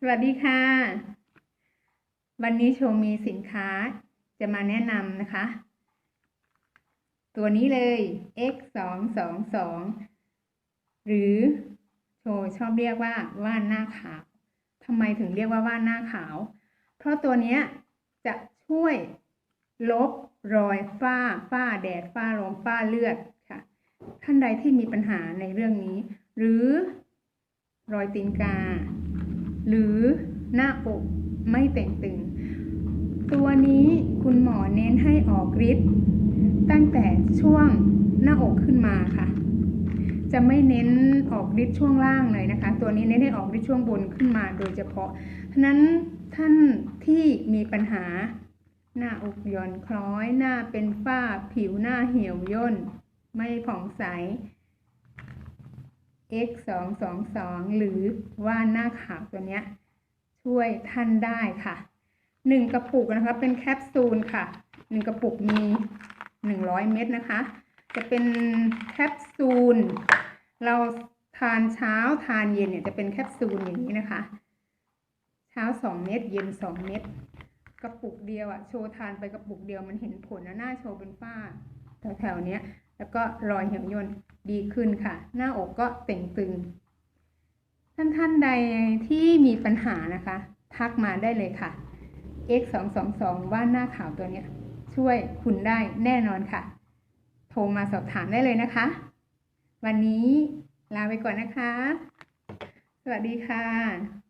สวัสดีค่ะ วันนี้โชว์มีสินค้าจะมาแนะนำนะคะ ตัวนี้เลย x สองสองสองหรือโชว์ชอบเรียกว่าว่านหน้าขาวทำไมถึงเรียกว่าว่านหน้าขาว เพราะตัวนี้จะช่วยลบรอยฝ้า ฝ้าแดด ฝ้าลมฝ้าเลือดค่ะ ท่านใดที่มีปัญหาในเรื่องนี้ หรือรอยตีนกา หรือหน้าอกไม่เต่งตึง ตัวนี้คุณหมอเน้นให้ออกฤทธิ์ตั้งแต่ช่วงหน้าอกขึ้นมาค่ะ จะไม่เน้นออกฤทธิ์ช่วงล่างเลยนะคะ ตัวนี้เน้นให้ออกฤทธิ์ช่วงบนขึ้นมาโดยเฉพาะฉะนั้นท่านที่มีปัญหาหน้าอกหย่อนคล้อย หน้าเป็นฝ้าผิวหน้าเหี่ยวย่น ไม่ผ่องใส x 2 2 2 หรือว่าหน้าขาวตัวเนี้ยช่วยท่านได้ค่ะหนึ่งกระปุกนะคะเป็นแคปซูลค่ะหนึ่งกระปุกมีหนึ่งร้อยเม็ดนะคะ จะเป็นแคปซูล เราทานเช้าทานเย็นเนี่ยจะเป็นแคปซูลอย่างนี้นะคะ เช้าสองเม็ดเย็นสองเม็ดกระปุกเดียวอะโชว์ทานไปกระปุกเดียวมันเห็นผลนะหน้าโชว์เป็นฝ้าแถวๆเนี้ย แล้วก็รอยเหี่ยวย่นดีขึ้นค่ะ หน้าอกก็เต่งตึง ท่านท่านใดที่มีปัญหานะคะ ทักมาได้เลยค่ะ x 2 2 2ว่าหน้าขาวตัวเนี้ย ช่วยคุณได้แน่นอนค่ะ โทรมาสอบถามได้เลยนะคะ วันนี้ลาไปก่อนนะคะ สวัสดีค่ะ